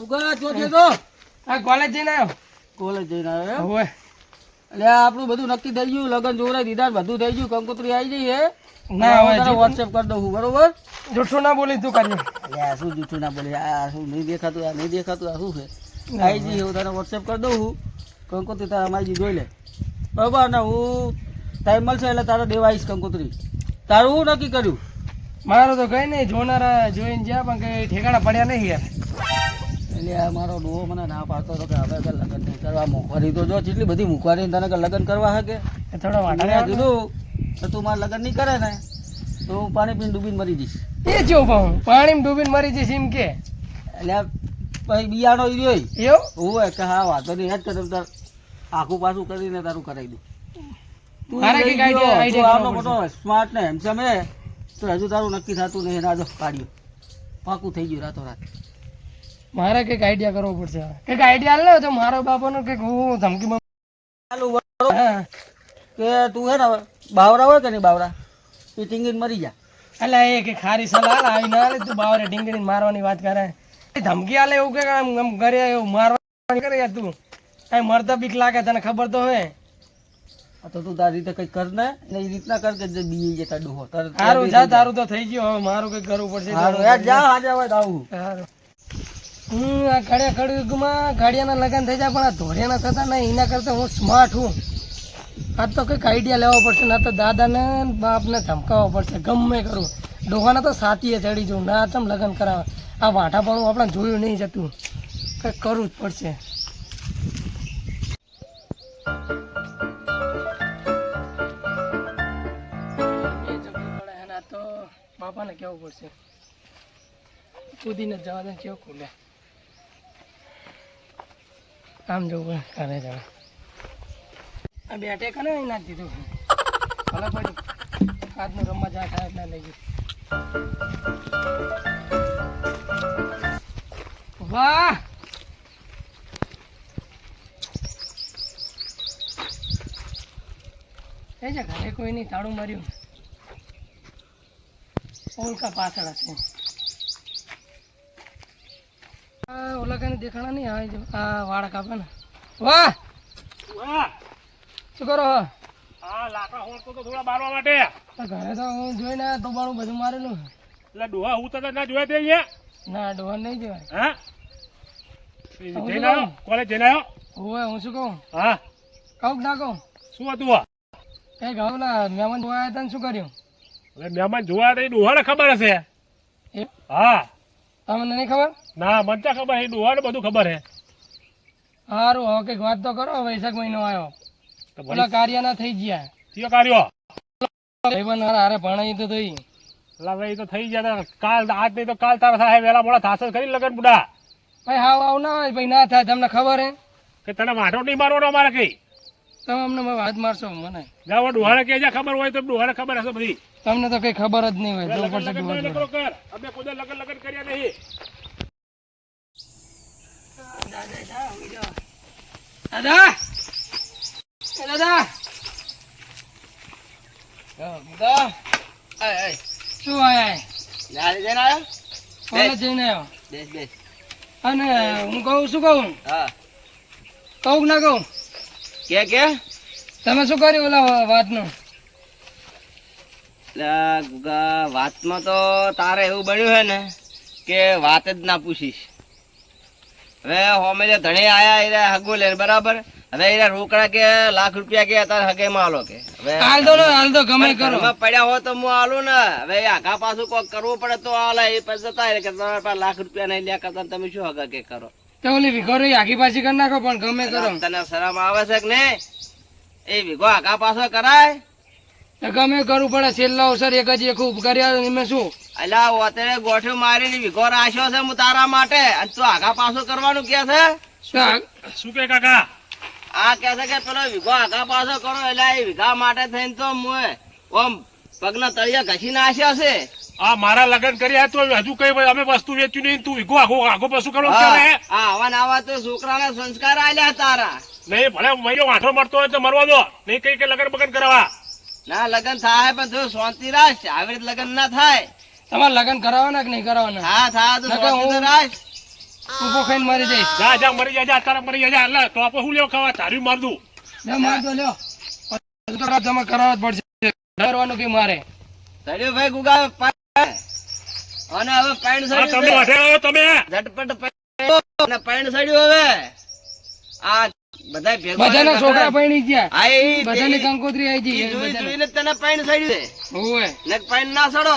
ગુગા ચો છે તો આ કોલેજ જઈને આવ્યો. કોલેજ જઈને આવ્યો એમ? એટલે આપણું બધું નક્કી થઈ ગયું લગન જોરાઈ દીધા બધું થઈ ગયું કંકોત્રી આવી જઈએ ના હવે હવે વોટ્સએપ કરી દઉં બરોબર? જૂઠું ના બોલી તું કર્યું એટલે શું જૂઠું ના બોલે? આ શું નહીં દેખાતું આ નહીં દેખાતું આ શું છે? આવી જઈ હું તને વોટ્સએપ કરી દઉં છું કંકોત્રી તારા મારી જોઈ લે. બરોબર ને હું ટાઈમ મળશે એટલે તારે દેવા આવીશ કંકોત્રી. તારું હું નક્કી કર્યું? મારું તો કઈ નહીં જોનારા જોઈને જ્યાં પણ કઈ ઠેકાણા પડ્યા નહીં યાર. એટલે આ મારો ડોહો મને ના પાડતો હતો કે હવે કે લગ્ન નહીં કરવા મોંઘવારી તો જો જેટલી બધી મોંઘવારી તને કે લગ્ન કરવા હે કે થોડો વાંધો મેં કીધું તો તું મારા લગ્ન નહીં કરે ને તો હું પાણી પીને ડૂબીને મરી જઈશ. એ જો પણ પાણીમાં ડૂબીને મરી જઈશ એમ કે. એટલે આ બિયાણો ઈ રહ્યો એવું? હોય કે હા વાંધો નહીં હેડ કરે તાર આખું પાછું કરીને તારું કરાવી દઉં. તું મોટો સ્માર્ટ ને એમ છે તો હજુ તારું નક્કી થતું નહીં ના જો કાઢ્યું પાકું થઈ ગયું રાતો રાત મારે કંઈક આઈડિયા કરવો પડશે. કંઈક આઈડિયા લે તો મારો બાપાનો કંઈક હું ધમકી કે તું હે ને બાવરા હોય કે નહીં બાવરા? એ ટીંગીને મરી જા. એટલે એ કે ખારી સલાહ આવી ના લે તું બાવરે ઢીંગડીને મારવાની વાત કરે. ધમકી આલે એવું કે આમ કરે એવું મારવા કરે યાર તું. આ મરતા બીક લાગે તને ખબર તો હોય. તો તું તારી રીતે કઈ કર ને એ રીતના કર કે જે બીજી જતા ડોહો તારે જા તારું તો થઈ ગયું હવે મારું કઈ કરવું પડશે. જા આજે હોય તો આવું. હું આ ઘડિયા કડયુગમાં ગાડિયાના લગ્ન થઈ જાય, પણ આ ધોળિયાના થતા નહીં. એના કરતાં હું સ્માર્ટ હું. આ તો કંઈક આઈડિયા લેવો પડશે, ના તો દાદાને બાપને ધમકાવવો પડશે, ગમે કરું. ડોહાને તો સાતીએ ચડી જવું, ના તમ લગ્ન કરાવે. આ વાંઠાપણું આપણે જોયું નહીં જતું. કંઈક કરવું જ પડશે. બાપાને કહેવું પડશે. જવા દે કેવું ખુલે. આમ જવું કરે જવા આ બેટે કને અહીં નાખી દીધું. ભલે પડી આજનું રમવા જા થાય એટલે લઈ ગયું. વાહ એ છે ઘરે કોઈ નહીં, તાળું માર્યું. ઓલકા પાછળ હશે. ઓલા કઈ દેખાણા નહીં આવે આ વાળ કાપે ને. વાહ! શું કરો હા? લાકડા હોળતો તો થોડા બારવા માટે. ઘરે તો હું જોઈને આયા તોબાણું બધું મારેલું એટલે ડોહા હું તો ના જોયા તે અહીંયા? ના ડોહા નહીં જોવાય હા? જઈને આવ્યો? કોલેજ જઈને આવ્યો? ઓવે હું શું કહું? હા. કહું ના કહું? શું હતું આ? એ ગાવલા મહેમાન જોવા આવ્યા હતા શું કર્યું? એટલે મહેમાન જોવા તો એ ડોહાને ખબર હશે? હા. તમને નહીં ખબર? ના મને ખબર? એ ડોહાને બધું ખબર હે. સારું હવે કંઈક વાત તો કરો વૈશાખ મહિનો આવ્યો. તો પેલા કાર્યના થઈ ગયા. કયો કાર્યો? ભાઈબંધ હારે ભણાઈ તો થઈ. એટલે એ તો થઈ ગયા. કાલ આજ નહીં તો કાલ તારા થાય વેલા મોડા થાશે કરી લગન બુડા. ભાઈ હાવ આવ ના હોય ભાઈ ના થાય તમને ખબર હે? કે તને વાંઢો નહીં મારવાનો અમારે કઈ? તમે અમને વાત મારશો મને. જાવ ડોહાને કે ખબર હોય તો ખબર હશે બધી. તમને તો કઈ ખબર જ નહીં હોય લગન પડશે લગન ડોહા નહીં જોડે. લગન કર. અમે કોઈ લગન લગન કર્યા નહીં. દાદા દાદા. શું આયા કોલેજ જઈને આવ્યો? બેસ બેસ. અને હું કહું શું કહું? હા. કહું ના કહું? કે કે? તમે શું કર્યું ઓલા વાતનું? વાતમાં તો તારે એવું બન્યું હે ને કે વાત જ ના પૂછીશ. હવે હોમે ધણી આયા એ હગો લે બરાબર? હવે એ રોકડા કે લાખ રૂપિયા કે તારે હગે માં આલો કે? હવે હાલ દો ને હાલ દો ગમે કરો. પડ્યા હોય તો હું આલો ને. હવે આગા પાછું કોક કરવું પડે તો આલે એ પછી જતા કે તમારા પાસે લાખ રૂપિયા નહીં લ્યા કરતા તમે શું હગા કે કરો? તો ઓલી વિઘોરી આખી પાછી કરી નાખો પણ ગમે કરો. તને શરમ આવે છે કે નહીં? એ વિઘો આઘા પાછો કરાય? તો ગમે કરવું પડે છેલ્લા અવસર એક જ એક કર્યા મેં શું? અલ્યા અત્યારે ગોઠ્યો મારીને વિઘો રાખ્યો છે હું તારા માટે. અને તું આગા પાછો કરવાનું કે છે? શું કે કાકા? આ કે છે કે પેલો વિઘો આખા પાછો કરો એટલે એ વિઘા માટે થઈને તો હું ઓમ પગના તળિયા ઘસી નાખ્યા છે. આ મારા લગન કર્યા તો હજુ કઈ અમે વસ્તુ વેચ્યું નહીં તું વીઘો આગો આગો પશુ કરો હા, ક્યારે આ આવા ને આવા તો છોકરાના સંસ્કાર આલ્યા તારા. નહીં ભલે મહિનો વાંઠો મળતો હોય તો મરવા દો. નહીં કઈ કે લગન બગન કરાવવા. ના લગન થાય પણ જો શાંતિ રાખ આવી રીતે લગન ના થાય. તમારે લગન કરાવવાના કે નહીં કરાવવાના? હા થાય તો નકર શાંતિ રાખ. ઊભો ખાઈને મરી જઈશ. જા જા મરી જા જા અત્યારે મરી જા એટલે તો આપણે શું લેવા ખાવા? તારી માર દઉં. માર દો લ્યો. તો જમા કરાવવા જ પડશે. ડરવાનું કે મારે. સડ્યો ભાઈ ગુગા અને હવે પેન્ટ આ તમે. વાઢે આવ્યો તમે. ઝટપટ અને પેન્ટ સડ્યું હવે. આ બધા ભેગા બધાના છોકરા પૈણી ગયા. આ એ બધાની કંકોત્રી આવી ગઈ જોઈ. જોઈને તને પેન્ટ સડ્યું છે. ઓવે ને પેન્ટ ના સડો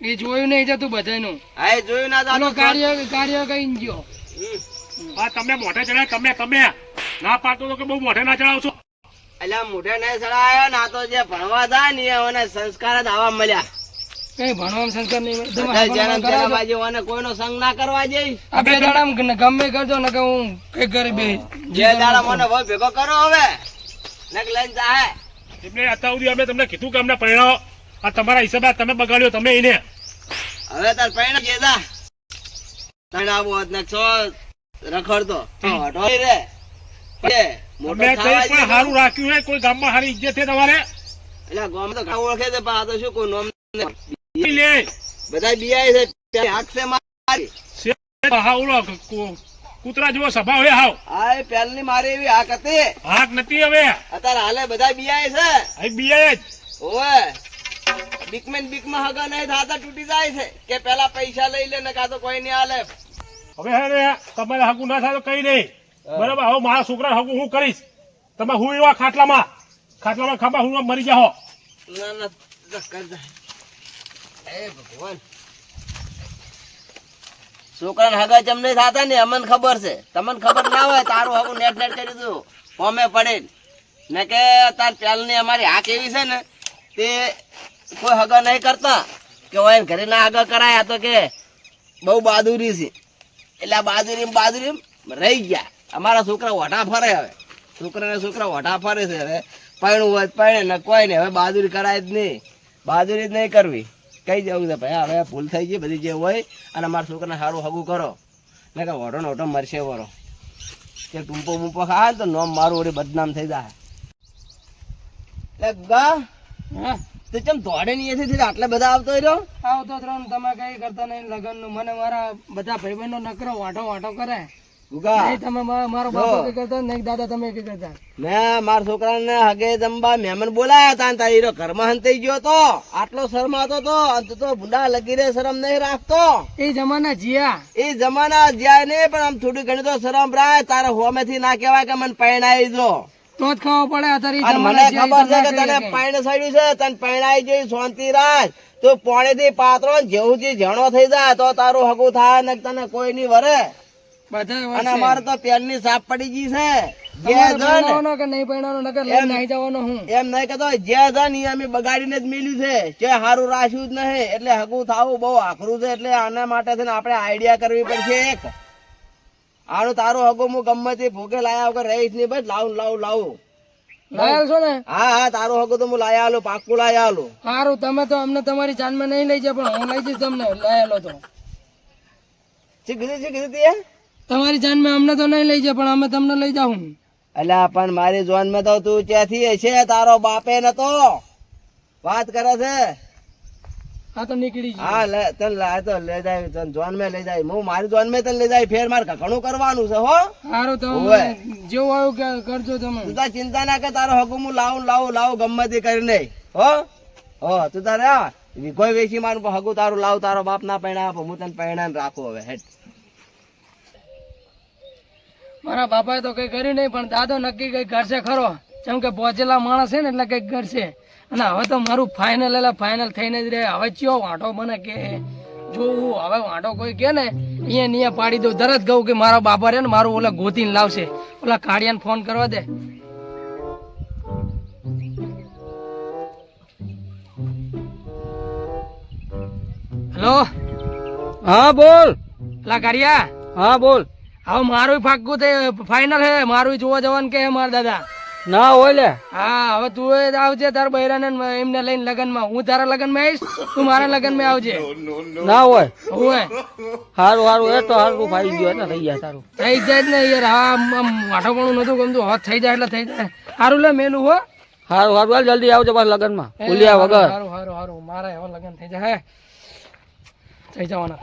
એ જોયું નહીં જતું બધાનું. હા એ જોયું ના ઓલો કાર્ય કાર્ય કઈ ગયો. આ તમે મોઢે ચડાય તમે તમે ના પાડતો તો કે બહુ મોઢે ના ચડાવશો. અલ્યા મોઢે નહીં સડાયો ના તો જે ભણવા જાય ને એને સંસ્કાર જ આવા મળ્યા. કઈ ભણવામાં સંસ્કાર નહીં મળે. તમે બધા ભણવામાં જન્મ કરાવજો. જન્મ આજે ઓને કોઈનો સંગ ના કરવા જઈશ. આ બે ગમે કરજો ને કે હું કઈ ઘરે બે જે દાડા મને ભેગો કરો હવે. નક લઈને જાહે એમને અત્યાર સુધી અમે તમને કીધું કે અમને પરિણામ આ તમારા હિસાબે તમે બગાડ્યો તમે એને. હવે તાર પૈણ જે. ને છો. રખડતો. હટો રે. કે કઈ પણ સારું રાખ્યું હોય કોઈ ગામમાં સારી ઇજ્જત છે તમારે? એટલે ગામ તો ઘણા ઓળખે છે પણ આ તો શું કોઈ નોમ લે. બધા બિયાય છે પેલી છે મારી. હા ઓલો કૂતરા જેવો સભા હે હાવ. આ એ પહેલની મારી એવી હાક હતી. હાક નથી હવે. અત્યારે હાલે બધા બિયાય છે. અહીં બીએ જ. ઓવે. બીકમેન બીકમાં હગા નહીં થાતા તૂટી જાય છે. કે પેલા પૈસા લઈ લે ને કાં તો કોઈ નહીં હાલે. હવે હે તમારે હગું ના થાય તો કઈ નહીં. બરાબર હવે મારા છોકરા હગું હું કરીશ. તમે હું એવા ખાટલામાં. ખાટલામાં ખાંભા હું મરી જાઓ. ના ના. એ ભગવાન. છોકરાને હગા નહીં થાતા ને અમને ખબર છે. તમને ખબર ના હોય તારું હગું નેટ નેટ કરી દઉં ફોમે પડે ને કે તાર પહેલની અમારી હાક એવી છે ને તે કોઈ હગા નહીં કરતા. કે હોય ઘરે ના હગા કરાય તો કે બહુ બહાદુરી છે. એટલે આ બહાદુરી બહાદુરી રહી ગયા. અમારા છોકરા વટા ફરે હવે. છોકરાને છોકરા વટા ફરે છે હવે. પૈણું હોય પૈણે ને કોઈ નહીં. હવે બહાદુરી કરાય જ નહીં. બહાદુરી જ નહીં કરવી. કઈ જવું છે ભાઈ? હવે ભૂલ થઈ ગઈ બધી જે હોય અને અમારા છોકરાને સારું હગું કરો. ને કે ઓટો ને ઓટો મરશે વરો. કે ટૂંપો બૂંપો ખાય તો નોમ મારું વળી બદનામ થઈ જાય. એટલે ગા હા? તો ચમ દોડે નહીં એથી આટલા બધા આવતો રહ્યો? આવતો ત્રણ તમે કઈ કરતા નહીં. લગ્નનું મને મારા બધા ભાઈબંધો નકરો વાંટો વાંટો કરે. નહીં તમે મારો બાપો કઈ કરતા નહીં દાદા તમે કઈ કરતા. મેં મારા છોકરાને હગે જમવા મહેમાન બોલાયા હતા તારી હીરો ઘરમાં હંતાઈ ગયો તો. આટલો શરમાતો તો અને તો ભૂંડા લગી રે શરમ નહીં રાખતો. એ જમાના જીયા. એ જમાના જ્યાં નહીં પણ આમ થોડી ઘણી તો શરમ રાખ તારે હોમેથી ના કહેવાય કે મને પૈણાઈ જો. તો જ ખાવા પડે અત્યારે ઈ અને જમાના મને ખબર છે કે તને પાણી સડ્યું છે તને પૈણાઈ જોઈ શાંતિ રાખ તું પોણે થી પાત્રો ને જેવું જે જણો થઈ જાય તો તારું હગું થાય ને તને કોઈ નહીં વરે. અને. અમારે તો પેનની સાફ પડી ગઈ છે. એમ નહીં કહેતો જે જણ ઈ અમે બગાડીને જ મેલ્યું છે. જે સારું રાખ્યું જ નહીં એટલે હગું થાવું બહુ આખરું છે એટલે આના માટે છે ને આપણે આઈડિયા કરવી પડશે એક. આનું તારું હગું હું ગમે તે ભોગે લાયા વગર રહીશ નહીં બસ લાવું લાવું લાવું. ને? હા હા તારું હગું તો હું લાયા આલું પાક્કું લાયા આલું. સારું તમે તો અમને તમારી જાનમાં નહીં લઈ જાય પણ હું લઈ જઈશ તમને લાયેલો તો. કીધું તે? તમારી જાનમાં અમને તો નહીં લઈ જાય પણ અમે તમને લઈ જાઉં. અલ્યા પણ મારી જોનમાં તો તું ત્યાંથી છે તારો બાપે નતો. વાત કરે છે? હા તો નીકળી હા લે તને લા તો લઈ જાય તને જોન મે લઈ જાય. હું મારી જોન મે તને લઈ જાય ફેર માર ઘણું કરવાનું છે હો? સારું તો. જેવું આવ્યું કે કરજો તમે. તું તાર ચિંતા ના કર તારો હગું હું લાવું લાવું લાવું ગમે કરીને હો? હો તું તારે કોઈ વેચી મારું હગું તારું લાવ તારો બાપ ના પૈણા આપો હું તને પૈણા રાખું હવે હેઠ. મારા બાપાએ તો કઈ કર્યું નહીં પણ દાદો નક્કી કઈ કરશે ખરો. જેમ કે પહોંચેલા માણસ છે ને એટલે કંઈક કરશે. અને હવે તો મારું ફાઇનલ એટલે ફાઇનલ થઈને જ રહે. હવે ચિયો વાંટો મને કે? જોવું હવે વાંટો કોઈ કે ને અહીંયા નિયા પાડી દઉં તરત કહું કે મારા બાપા રે ને મારું ઓલા ગોતીને લાવશે. ઓલા કાળિયાને ફોન કરવા દે. હેલો? હા બોલ. લા કાળિયા? હા બોલ. હવે મારું પાક્કું તે ફાઇનલ હે. મારું જોવા જવાનું કે હે મારા દાદા? ના હોય લે. હા હવે તું એ આવજે તાર બૈરાને ને એમને લઈને લગનમાં. હું તારા લગનમાં આવીશ તું મારા લગનમાં આવજે. ના હોય. હોય સારું સારું એ તો સારું ફાઈ ગયો ને થઈ જાય સારું થઈ જાય જ ને યાર. હા આમ પણ નતું ગમતું. હવે થઈ જાય એટલે થઈ જાય. સારું લે મેલું હો. સારું સારું હાલ જલ્દી આવજો પાછા વગર. સારું સારું સારું મારે હવે લગન થઈ જાય. હે. થઈ જવાના.